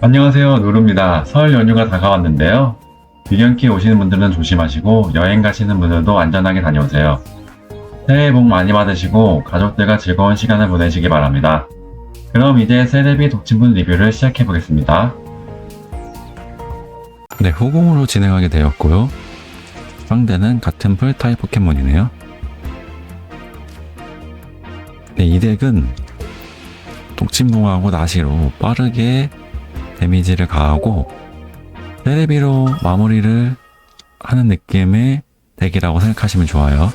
안녕하세요 누루입니다. 설 연휴가 다가왔는데요. 비경기 오시는 분들은 조심하시고 여행 가시는 분들도 안전하게 다녀오세요. 새해 복 많이 받으시고 가족들과 즐거운 시간을 보내시기 바랍니다. 그럼 이제 세레비 독침분 리뷰를 시작해 보겠습니다. 네, 후공으로 진행하게 되었고요. 상대는 같은 풀 타입 포켓몬이네요. 네, 이 덱은 독침붕하고 나시로 빠르게 데미지를 가하고 테레비로 마무리를 하는 느낌의 덱이라고 생각하시면 좋아요.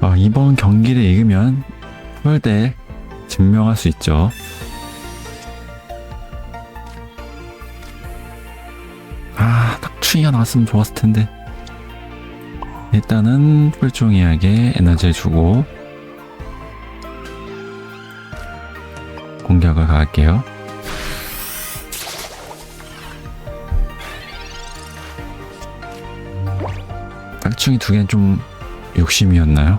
아, 이번 경기를 이기면 풀대 증명할 수 있죠. 아, 탁추이가 나왔으면 좋았을 텐데. 일단은 풀종이에게 에너지를 주고 공격을 가할게요. 딱충이 두 개는 좀 욕심이었나요?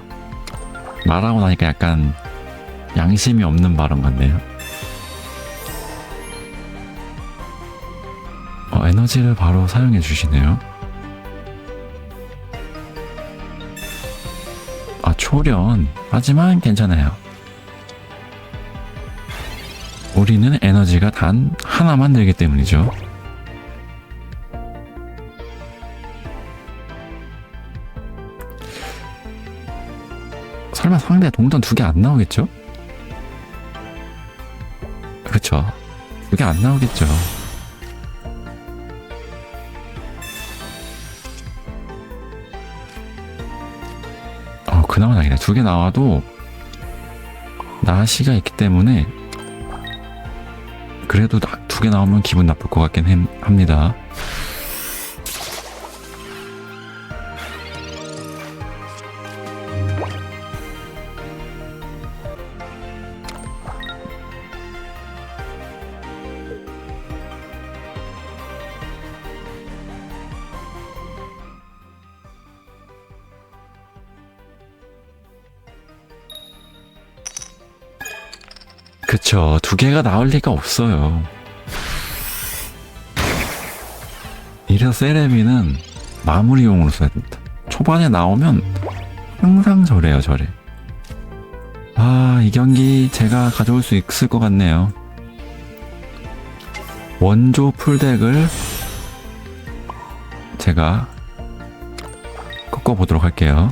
말하고 나니까 약간 양심이 없는 발언 같네요. 어, 에너지를 바로 사용해 주시네요. 아, 초련. 하지만 괜찮아요. 우리는 에너지가 단 하나만 들기 때문이죠. 설마 상대 동전 두 개 안 나오겠죠? 두개안 나오겠죠. 어, 그나마 다행이다. 두 개 나와도 나시가 있기 때문에 그래도 두 개 나오면 기분 나쁠 것 같긴 햄- 합니다. 그쵸. 두 개가 나올 리가 없어요. 이래서 세레비는 마무리용으로 써야 됩니다. 초반에 나오면 항상 저래요, 저래. 아, 이 경기 제가 가져올 수 있을 것 같네요. 원조 풀덱을 제가 꺾어보도록 할게요.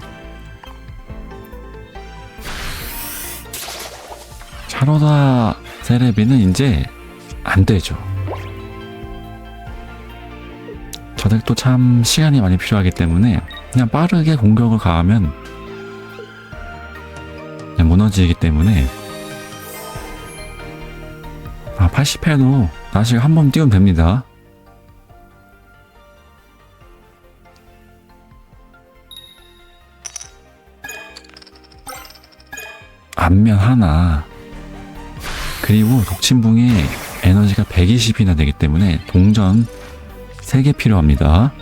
차로다 세레비는 이제 안 되죠. 저 덱도 참 시간이 많이 필요하기 때문에 그냥 빠르게 공격을 가하면 그냥 무너지기 때문에 아 80회도 다시 한 번 띄우면 됩니다. 앞면 하나 그리고 독침붕에 에너지가 120이나 되기 때문에 동전 3개 필요합니다.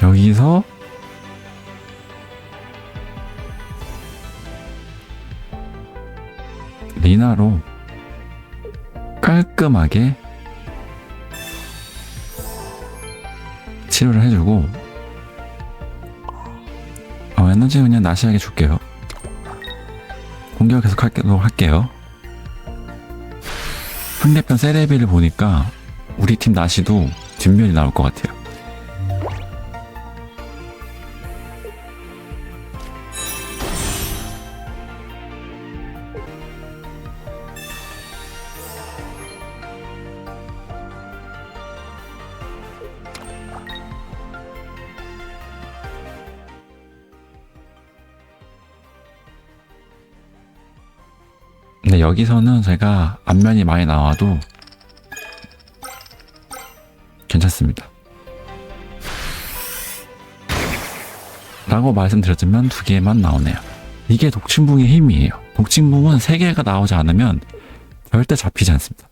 여기서 리나로 깔끔하게 치료를 해주고 어, 에너지 그냥 나시하게 줄게요. 공격 계속 할게요. 상대편 세레비를 보니까 우리 팀 나시도 뒷면이 나올 것 같아요. 근데 여기서는 제가 앞면이 많이 나와도 괜찮습니다. 라고 말씀드렸지만 두 개만 나오네요. 이게 독침붕의 힘이에요. 독침봉은 3개가 나오지 않으면 절대 잡히지 않습니다.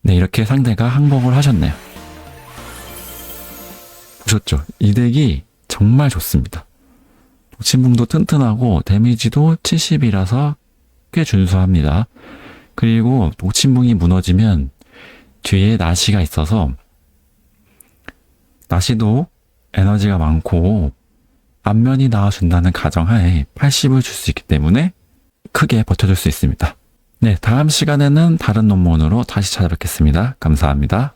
네, 이렇게 상대가 항복을 하셨네요. 보셨죠? 이 덱이 정말 좋습니다. 독침봉도 튼튼하고 데미지도 70이라서 꽤 준수합니다. 그리고 독침봉이 무너지면 뒤에 나시가 있어서 나시도 에너지가 많고 앞면이 나와준다는 가정하에 80을 줄 수 있기 때문에 크게 버텨줄 수 있습니다. 네, 다음 시간에는 다른 논문으로 다시 찾아뵙겠습니다. 감사합니다.